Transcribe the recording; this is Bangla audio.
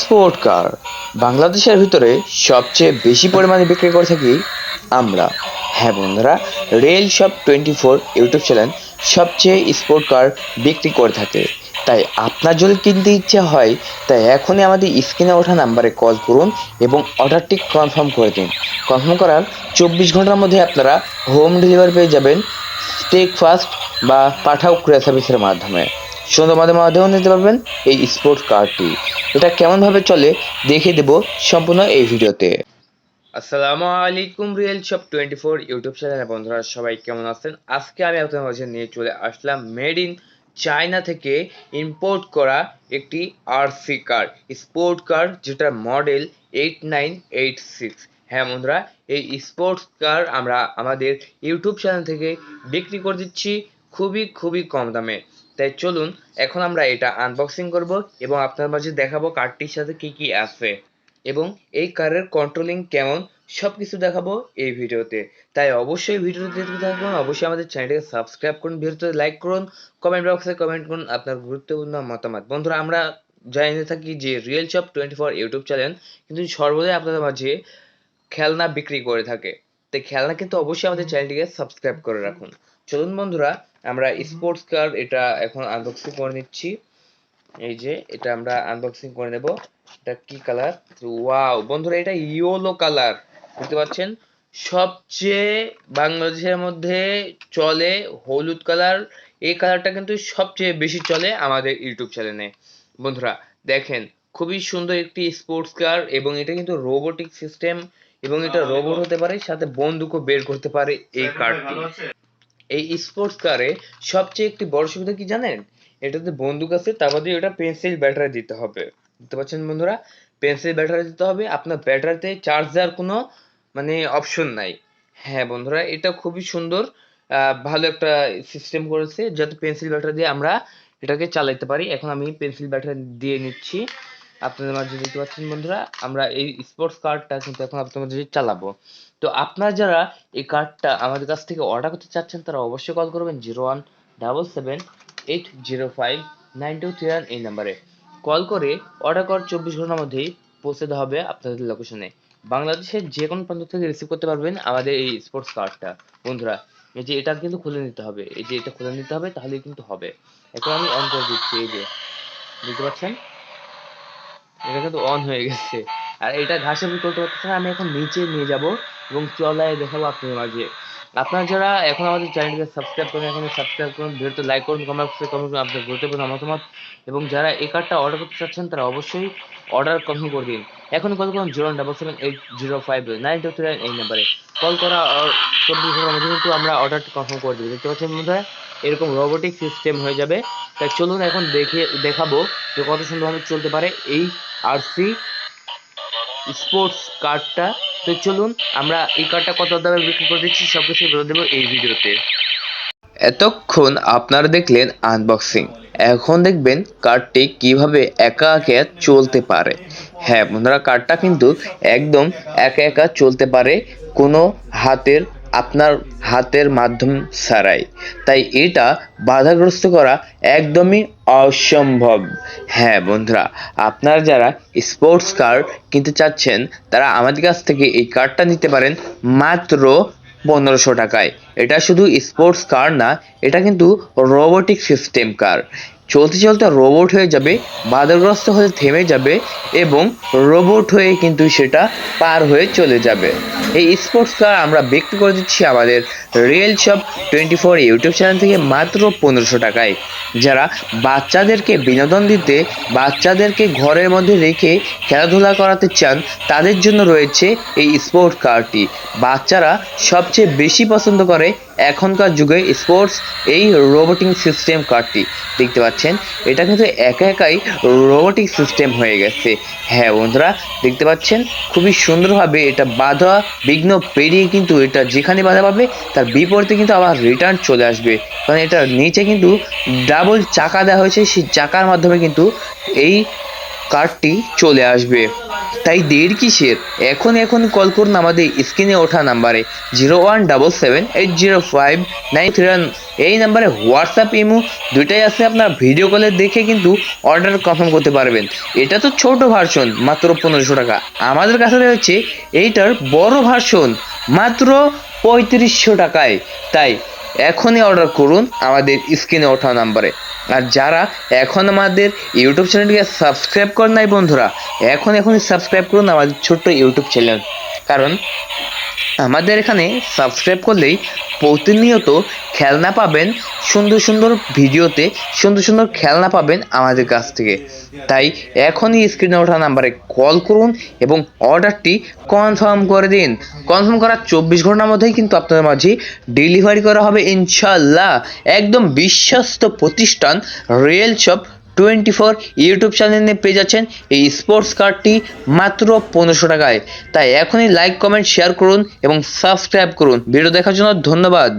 স্পোর্ট কার বাংলাদেশের ভিতরে সবচেয়ে বেশি পরিমাণে বিক্রি করে থাকি আমরা। হ্যাঁ বন্ধুরা, real shop twenty four YouTube channel সবচেয়ে স্পোর্ট কার বিক্রি করে থাকে। তাই আপনার যদি কিনতে ইচ্ছে হয়, তাই এখনই আমাদের স্ক্রিনে ওঠা নাম্বারে কল করুন এবং অর্ডারটি কনফার্ম করে দিন। কনফার্ম করার চব্বিশ ঘণ্টার মধ্যে আপনারা হোম ডেলিভারি পেয়ে যাবেন টেক ফাস্ট বা পাঠাও ক্রিয়া সার্ভিসের মাধ্যমে। সুন্দর মাধ্যমে নিতে পারবেন এই স্পোর্টস কারটি এটা কেমনভাবে চলে, দেখিয়ে দেব সম্পূর্ণ এই ভিডিওতে। আসসালামু আলাইকুম real shop twenty four YouTube চ্যানেলের বন্ধুরা, সবাই কেমন আছেন? আজকে আমি আপনাদের মাঝে নিয়ে চলে আসলাম মেড ইন চায়না থেকে ইম্পোর্ট করা একটি আরসি কার স্পোর্ট কার যেটার model eight nine eight six হ্যাঁ বন্ধুরা, এই স্পোর্টস কার আমরা আমাদের ইউটিউব চ্যানেল থেকে বিক্রি করে দিচ্ছি খুবই খুবই কম দামে। তাই চলুন, এখন আমরা এটা আনবক্সিং করব এবং আপনার মাঝে দেখাবো কার্ডটির সাথে কি কি আছে। এবং এই কারের কন্ট্রোলিং কেমন সব কিছু দেখাবো এই ভিডিওতে। তাই অবশ্যই ভিডিওটি দেখতে অবশ্যই আমাদের চ্যানেলটিকে সাবস্ক্রাইব করুন, ভিডিওতে লাইক করুন কমেন্ট বক্সে কমেন্ট করুন আপনার গুরুত্বপূর্ণ মতামত। বন্ধুরা, আমরা জানিয়ে থাকি যে real shop twenty four YouTube channel কিন্তু সর্বদাই আপনাদের মাঝে খেলনা বিক্রি করে থাকে। তাই খেলনা কিন্তু অবশ্যই আমাদের চ্যানেলটিকে সাবস্ক্রাইব করে রাখুন। চলুন বন্ধুরা আমরা স্পোর্টস কার এটা এখন আনবক্সিং করে নিচ্ছি। এই যে এটা আমরা আনবক্সিং করে নেব। এটা কি কালার ওয়াও বন্ধুরা এটা ইয়েলো কালার দেখতে পাচ্ছেন সবচেয়ে বাংলাদেশের মধ্যে চলে হলুদ কালার এই কালারটা কিন্তু সবচেয়ে বেশি চলে আমাদের ইউটিউব চ্যানেলে বন্ধুরা দেখেন খুবই সুন্দর একটি স্পোর্টস কার এবং এটা কিন্তু রোবোটিক সিস্টেম এবং এটা রোবট হতে পারে সাথে বন্দুকও বের করতে পারে এই কারটি এই স্পোর্টস কারে সবচেয়ে একটি বড় সুবিধা কি জানেন? এটাতে বন্দুক আছে তার মধ্যে এটা পেন্সিল ব্যাটারি দিতে হবে। বুঝতে পারছেন বন্ধুরা? পেন্সিল ব্যাটারি দিতে হবে, আপনার ব্যাটারিতে চার্জ দেওয়ার কোনো মানে অপশন নাই। হ্যাঁ বন্ধুরা, এটা খুবই সুন্দর ভালো একটা সিস্টেম করেছে। যাতে পেন্সিল ব্যাটারি দিয়ে আমরা এটাকে চালাতে পারি। এখন আমি পেন্সিল ব্যাটারি দিয়ে নিচ্ছি। আপনাদের মাঝে দেখতে পাচ্ছেন বন্ধুরা, আমরা এই স্পোর্টস কার্ডটা কিন্তু এখন আপনাদের মাঝে চালাবো। তো আপনারা যারা এই কার্ডটা আমাদের কাছ থেকে অর্ডার করতে চাচ্ছেন, তারা অবশ্যই কল করবেন zero one double seven eight zero five nine two three one এই নাম্বারে। কল করে অর্ডার করার চব্বিশ ঘণ্টার মধ্যেই পৌঁছে দেওয়া হবে আপনাদের লোকেশনে বাংলাদেশের যে কোনো প্রান্ত থেকে রিসিভ করতে পারবেন আমাদের এই স্পোর্টস কার্ডটা বন্ধুরা, এই যে এটা কিন্তু খুলে নিতে হবে। এই যে এটা খুলে নিতে হবে, তাহলেই কিন্তু হবে। এখন আমি অন করে দিচ্ছি, এই যে বুঝতে পারছেন এটা কিন্তু অন হয়ে গেছে। আর এটা ঘাসে পারতেছে আমি এখন নিচে নিয়ে যাব এবং চলায় দেখাবো আপনাদের মাঝে। আপনারা যারা এখন আমাদের চ্যানেলটিকে সাবস্ক্রাইব করেন এখন সাবস্ক্রাইব করুন, ভিডিওতে লাইক করুন কমেন্ট বক্সে কমেন্ট করুন, আপনাদের গুরুত্বপূর্ণ মতামত। এবং যারা এই কার্ডটা অর্ডার করতে চাচ্ছেন, তারা অবশ্যই অর্ডার কনফার্ম করে দিন। এখন কল করুন zero double seven eight zero five nine two three এই নাম্বারে কল করা চব্বিশ ঘণ্টার মধ্যে কিন্তু আমরা অর্ডারটি কনফার্ম করে দিই দেখতে পাচ্ছেন বন্ধুরা, এরকম রোবোটিক সিস্টেম হয়ে যাবে। তাই চলুন এখন দেখে, দেখাবো যে কত সুন্দরভাবে চলতে পারে এই আরসি স্পোর্টস কার্ডটা তো চলুন, আমরা এই কার্ডটা কত দামে বিক্রি করে দিচ্ছি সব কিছু বলে দেবো এই ভিডিওতে। এতক্ষণ আপনারা দেখলেন আনবক্সিং এখন দেখবেন কার্ডটি কীভাবে একা একা চলতে পারে। হ্যাঁ বন্ধুরা কার্ডটা কিন্তু একদম একা একা চলতে পারে কোনো হাতের আপনার হাতের মাধ্যম ছাড়াই। তাই এটা বাধাগ্রস্ত করা একদমই অসম্ভব। হ্যাঁ বন্ধুরা, আপনারা যারা স্পোর্টস কার্ড কিনতে চাচ্ছেন, তারা আমাদের কাছ থেকে এই কার্ডটা নিতে পারেন মাত্র পনেরোশো টাকায়। এটা শুধু স্পোর্টস কার না, এটা কিন্তু রোবোটিক সিস্টেম কার চলতে চলতে রোবট হয়ে যাবে, বাধাগ্রস্ত হয়ে থেমে যাবে এবং রোবট হয়ে কিন্তু সেটা পার হয়ে চলে যাবে। এই স্পোর্টস কার আমরা বিক্রি করে দিচ্ছি আমাদের real shop twenty four YouTube channel থেকে মাত্র পনেরোশো টাকায়। যারা বাচ্চাদেরকে বিনোদন দিতে, বাচ্চাদেরকে ঘরের মধ্যে রেখে খেলাধুলা করাতে চান, তাদের জন্য রয়েছে এই স্পোর্ট কারটি বাচ্চারা সবচেয়ে বেশি পছন্দ করে এখনকার যুগে স্পোর্টস এই রোবোটিক সিস্টেম কারটি দেখতে পাচ্ছেন। এটা কিন্তু একা একাই রোবোটিক সিস্টেম হয়ে গেছে। হ্যাঁ বন্ধুরা, দেখতে পাচ্ছেন? খুবই সুন্দরভাবে এটা বাধা বিঘ্ন পেরিয়ে কিন্তু এটা যেখানে বাধা পাবে, তার বিপরীতে কিন্তু আবার রিটার্ন চলে আসবে। কারণ এটা নিচে কিন্তু ডাবল চাকা দেওয়া হয়েছে, সেই চাকার মাধ্যমে কিন্তু এই কারটি চলে আসবে। তাই দেরি কিসের? এখন এখন কল করুন আমাদের স্ক্রিনে ওঠা নাম্বারে zero one double seven eight zero five nine three one. এই নাম্বারে হোয়াটসঅ্যাপ, ইমো দুইটাই আছে, আপনার ভিডিও কলে দেখে কিন্তু অর্ডার কনফার্ম করতে পারবেন। এটা তো ছোট ভার্সন, মাত্র পনেরোশো টাকা। আমাদের কাছে রয়েছে এইটার বড় ভার্সন, মাত্র পঁয়ত্রিশশো টাকায়। তাই এখনই অর্ডার করুন আমাদের স্ক্রিনে ওঠা নাম্বারে। আর যারা এখন আমাদের ইউটিউব চ্যানেলটিকে সাবস্ক্রাইব করেন নাই বন্ধুরা, এখন এখনই সাবস্ক্রাইব করুন আমাদের ছোট্ট ইউটিউব চ্যানেল। কারণ আমাদের এখানে সাবস্ক্রাইব করলেই প্রতিনিয়ত খেলনা পাবেন, সুন্দর সুন্দর ভিডিওতে সুন্দর সুন্দর খেলনা পাবেন আমাদের কাছ থেকে। তাই এখনই স্ক্রিনে ওঠা নাম্বারে কল করুন এবং অর্ডারটি কনফার্ম করে দিন। কনফার্ম করার চব্বিশ ঘণ্টার মধ্যেই কিন্তু আপনাদের মাঝে ডেলিভারি করা হবে ইনশাল্লাহ একদম বিশ্বস্ত প্রতিষ্ঠান real shop twenty four YouTube চ্যানেলে পেয়ে যাচ্ছেন এই স্পোর্টস কার্ডটি মাত্র পনেরোশো টাকায়। তাই এখনই লাইক কমেন্ট শেয়ার করুন এবং সাবস্ক্রাইব করুন। ভিডিও দেখার জন্য ধন্যবাদ।